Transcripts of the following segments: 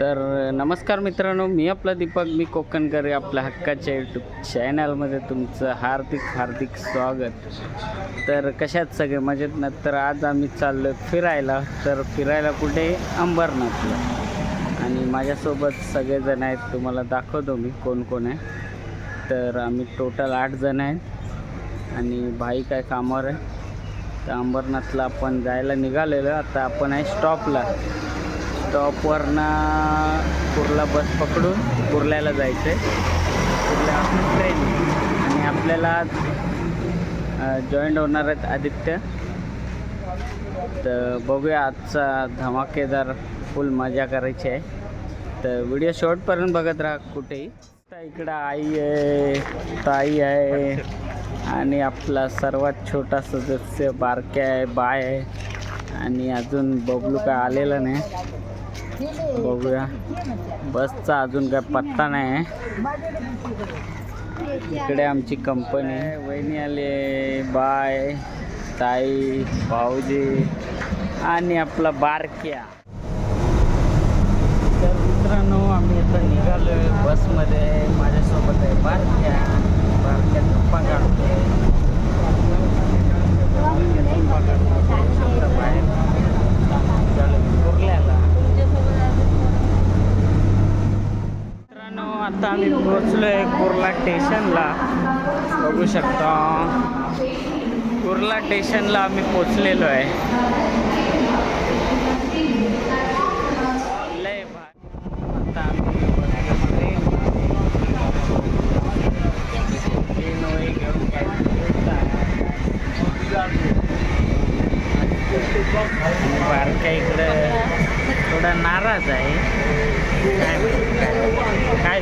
तर नमस्कार मित्रांनो मी आपला दीपक मी कोकणकर आपल्या हक्काच्या यूट्यूब चॅनलमध्ये तुमचं हार्दिक हार्दिक स्वागत. तर कशात सगळे मजेत ना? तर आज आम्ही चाललो फिरायला. तर फिरायला कुठे? अंबरनाथला. आणि माझ्यासोबत सगळेजण आहेत तुम्हाला दाखवतो मी कोण कोण आहे. तर आम्ही टोटल आठ जण आहेत. आणि भाई काय कामावर आहे. तर अंबरनाथला आपण जायला निघालेलो. आता आपण आहे स्टॉपला स्टॉपवरनं कुर्ला बस पकडून कुर्ल्याला जायचं आहे कुर्ल्या ट्रेन आणि आपल्याला जॉईंट होणार आहेत आदित्य. तर बघूया आजचा धमाकेदार फुल मजा करायची आहे. तर व्हिडिओ शॉर्टपर्यंत बघत राहा कुठेही. तर इकडं आई आहे ताई आहे. आणि आपला सर्वात छोटा सदस्य बारक्या आहे बाय आहे. आणि अजून बबलू काय आलेला नाही. बघूया. बसचा अजून काय पत्ता नाही. इकडे आमची कंपनी आहे वहिनी आले बाय ताई भाऊजी आणि आपला बारक्या. तर मित्रांनो आम्ही आता निघालो आहे बसमध्ये. माझ्यासोबत आहे बारक्या. बारक्या गप्पा काढतोय बारक्या गप्पा काढतोय. शब्द बाहेर निघालो कुर्ल्याला मित्रांनो आता आम्ही पोहोचलोय कुर्ला स्टेशनला. बघू शकता. कुर्ला स्टेशनला आम्ही पोचलेलो आहे. लय आता आम्ही घेऊन आणि बारक्या इकडं थोडा नाराज आहे. काय काय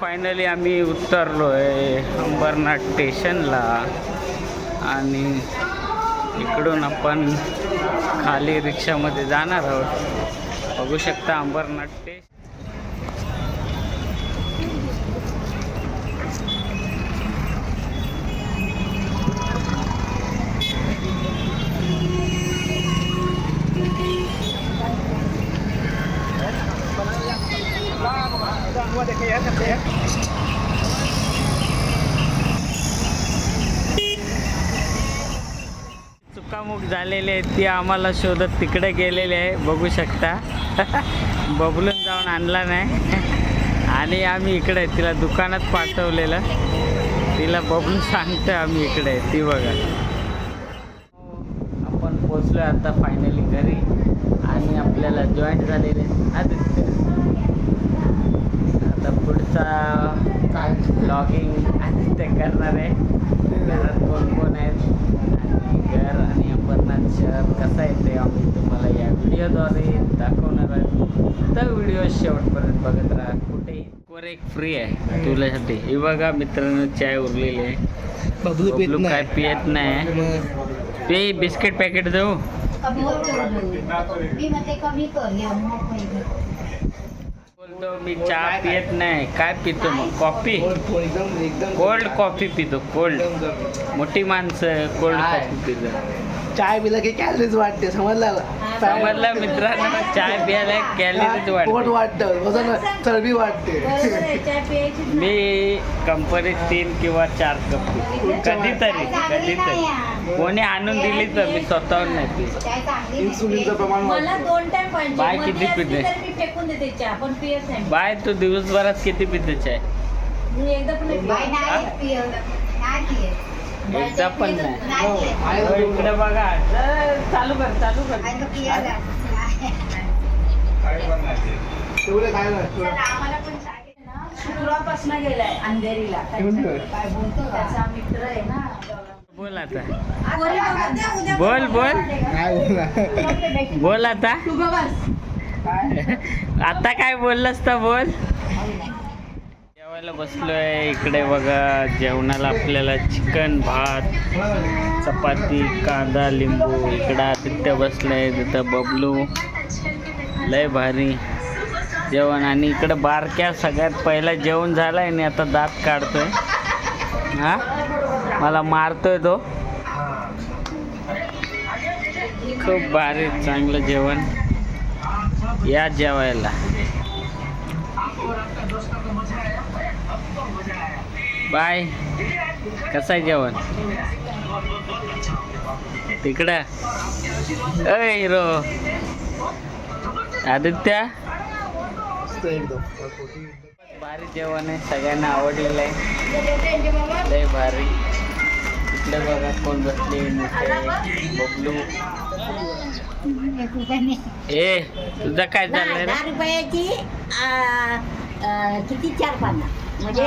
फायनली आम्ही उतरलो आहे अंबरनाथ स्टेशनला आणि इकडून आपण खाली रिक्षामध्ये जाणार आहोत. बघू शकता अंबरनाथ स्टेशन चुकामुक झालेले आहेत ती आम्हाला शोधत तिकडे गेलेले आहे बघू शकता. बबलून जाऊन आणला नाही. आणि आम्ही इकडे तिला दुकानात पाठवलेलं. तिला बबलून सांगतो आम्ही इकडे आहे, ती बघा. आपण पोचलो आता फायनली घरी. आणि आपल्याला जॉईंट झालेले आदित्य. आता पुढचा काय? ब्लॉगिंग आदित्य करणार आहे. घरात कोण कोण आहेत? आणि घर आणि अंबरनाथ शहर कसं आहे ते आम्ही तुम्हाला या व्हिडिओद्वारे दाखवणार आहे. तर व्हिडिओ शेवटपर्यंत बघत राहा. कुठेही वर एक फ्री आहे तुझ्यासाठी. हे बघा मित्रांनो चाय उरलेली आहे. बबलू काय पियत नाही पे बिस्किट पॅकेट देऊ. कमी मी मी चहा पियत नाही. काय पितो मग? कॉफी? कोल्ड कॉफी पितो कोल्ड. मोठी माणसं कोल्ड कॉफी पितो चाय पिला की कॅलरीज वाटते समजला? समजलं मित्रांनो चाय प्यायला कॅलरीज पोट वाटते वाटतं वजन चरबी वाटते. मी कंपनीत तीन किंवा चार कप कधीतरी कधीतरी. कोणी आणून दिली तर मी स्वतःहून नाही पित. चाय चांगली इन्सुलिनचं. प्रमाण मला वाढतं दोन टाइम पाहिजे. बाय किती पिते? बाय तू दिवसभरात किती पिते चाय मी एकदा एकदा पण नाही. हो, इकडे बघा. चालू कर चालू कर. शुक्रवारपासून गेलाय अंधेरीला. एवढं? काय बोलतो त्याचा मित्र आहे ना. बोल आता. बोल बोल बोल. आता. तू गं बस. आता काय बोललंस तर बोल. जेवायला आहे इकडे बघा जेवणाला आपल्याला चिकन भात चपाती कांदा लिंबू. इकडं आदित्य बसलंय तिथं बबलू. लय भारी जेवण. आणि इकडं बारक्या सगळ्यात पहिला जेवण झालं आहे आणि आता दात काढतोय. हा? मला मारतोय तो. खूप भारी चांगलं जेवण. या जेवायला. बाय. कसं आहे जेवण? तिकडं? अय हिरो. आदित्य? भारी जेवण आहे सगळ्यांना आवडलेलं आहे. लय भारी. इकडे बघा कोण बसले बबलू. ए तुझं काय चाललंय दहा रुपयाची किती चार पानं? म्हणजे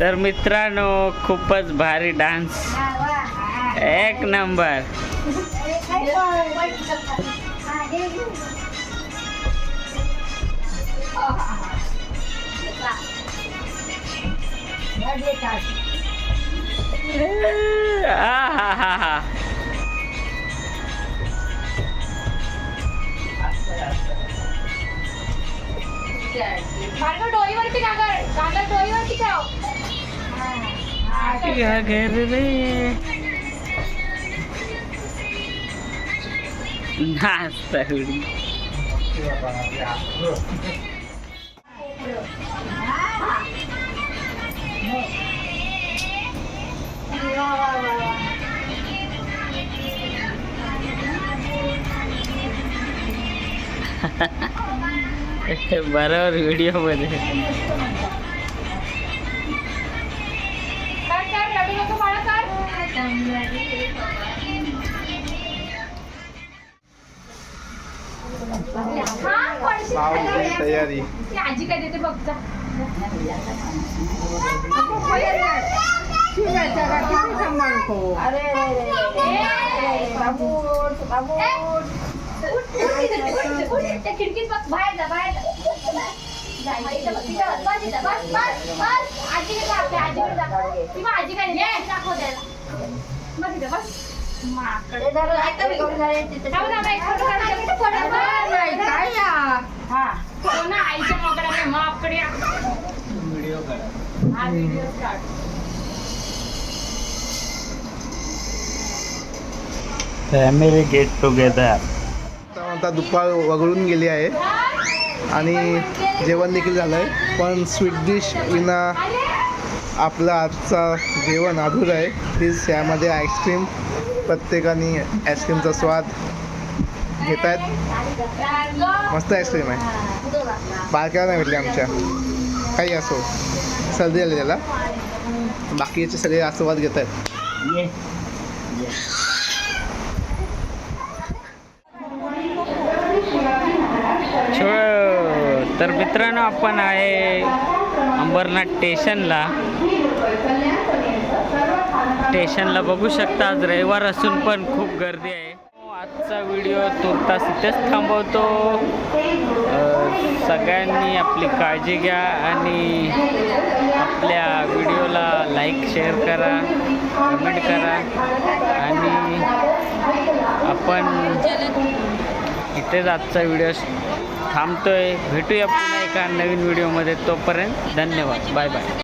तर मित्रांनो खूपच भारी डान्स. एक नंबर. आहाहाहा. या घर रे नाचता उडी बरोबर व्हिडिओ मध्ये तयारी आजी काय देते बघ. अरे खिडकीत बघ बाहेर जा बाहेर जा. जा, इथं बघ, इथं बघ, बस इथं, बस, बस, बस. आजीकडे जा, आपल्या आजीकडे जा. किंवा आजी काय दाखव त्याला. माकडे हा. व्हिडिओ फॅमिली गेट टुगेदर आता आता दुपार वगळून गेली आहे आणि जेवण देखील झालं आहे पण स्वीट डिश विना आपलं आजचा जेवण अधूर आहे. प्लीज यामध्ये आईस्क्रीम प्रत्येकाने आईस्क्रीमचा स्वाद घेत आहेत मस्त आईस्क्रीम आहे. बारक्याला नाही भेटली आमच्या. काही असो. सर्दी आली त्याला. बाकीचे सगळे आस्वाद घेत आहेत हो, तर मित्रांनो आपण आहे अंबरनाथ स्टेशनला. स्टेशनला बघू शकता आज रविवार असून पण खूप गर्दी आहे. हो, आजचा व्हिडिओ तुर्तास इथेच थांबवतो. सगळ्यांनी आपली काळजी घ्या आणि आपल्या व्हिडिओला लाईक शेअर करा कमेंट करा आणि आपण इथेच आजचा व्हिडिओ थांबतोय. भेटूया पुन्हा एका नवीन व्हिडिओमध्ये तोपर्यंत धन्यवाद. Bye bye.